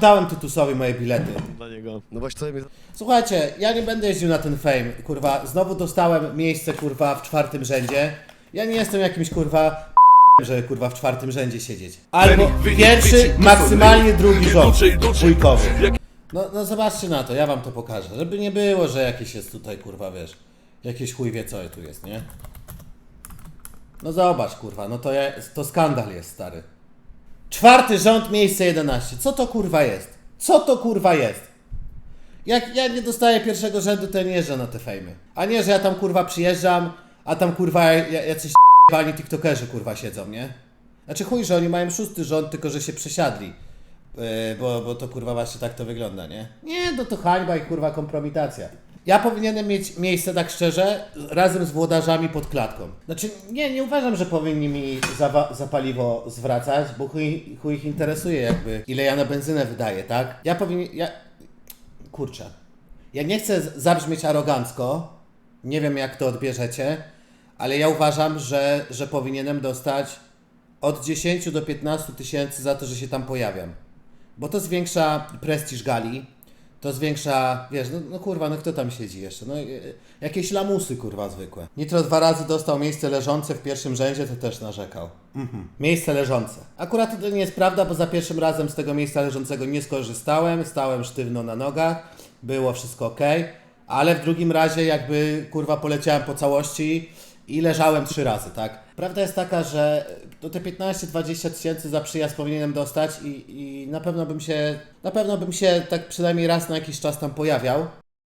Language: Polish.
Dałem Tytusowi moje bilety. Dla niego. No właśnie to mi... Słuchajcie, ja nie będę jeździł na ten fame, kurwa. Znowu dostałem miejsce, kurwa, w czwartym rzędzie. Ja nie jestem jakimś, kurwa, żeby, kurwa, w czwartym rzędzie siedzieć. Albo pierwszy, maksymalnie drugi rząd dwójkowy. No, no zobaczcie na to, ja wam to pokażę. Żeby nie było, że jakieś jest tutaj, kurwa, wiesz, jakieś chuj wie co tu jest, nie? No zobacz, kurwa, no to, ja, to skandal jest, stary. Czwarty rząd, miejsce 11. Co to, kurwa, jest? Co to, kurwa, jest? Jak ja nie dostaję pierwszego rzędu, to nie jeżdżę na te fejmy. A nie, że ja tam kurwa przyjeżdżam, a tam kurwa ja- jacyś pani tiktokerzy kurwa siedzą, nie? Znaczy chuj, że oni mają szósty rząd, tylko że się przesiadli. Yy, bo, bo to kurwa właśnie tak to wygląda, nie? Nie, no to hańba i kurwa kompromitacja. Ja powinienem mieć miejsce, tak szczerze, razem z włodarzami pod klatką. Znaczy, nie, nie uważam, że powinni mi za, za paliwo zwracać, bo chuj, chuj ich interesuje jakby, ile ja na benzynę wydaję, tak? Ja powinien, ja, kurczę, ja nie chcę zabrzmieć arogancko, nie wiem jak to odbierzecie, ale ja uważam, że, że powinienem dostać od 10 do 15 tysięcy za to, że się tam pojawiam. Bo to zwiększa prestiż gali, to zwiększa, wiesz, no, no kurwa, no kto tam siedzi jeszcze? No y, jakieś lamusy kurwa zwykłe. Nitro dwa razy dostał miejsce leżące w pierwszym rzędzie, to też narzekał. Mhm. Miejsce leżące. Akurat to nie jest prawda, bo za pierwszym razem z tego miejsca leżącego nie skorzystałem, stałem sztywno na nogach, było wszystko ok, ale w drugim razie jakby kurwa poleciałem po całości i leżałem trzy razy, tak? Prawda jest taka, że to te 15-20 tysięcy za przyjazd powinienem dostać i, i na pewno bym się, na pewno bym się tak przynajmniej raz na jakiś czas tam pojawiał.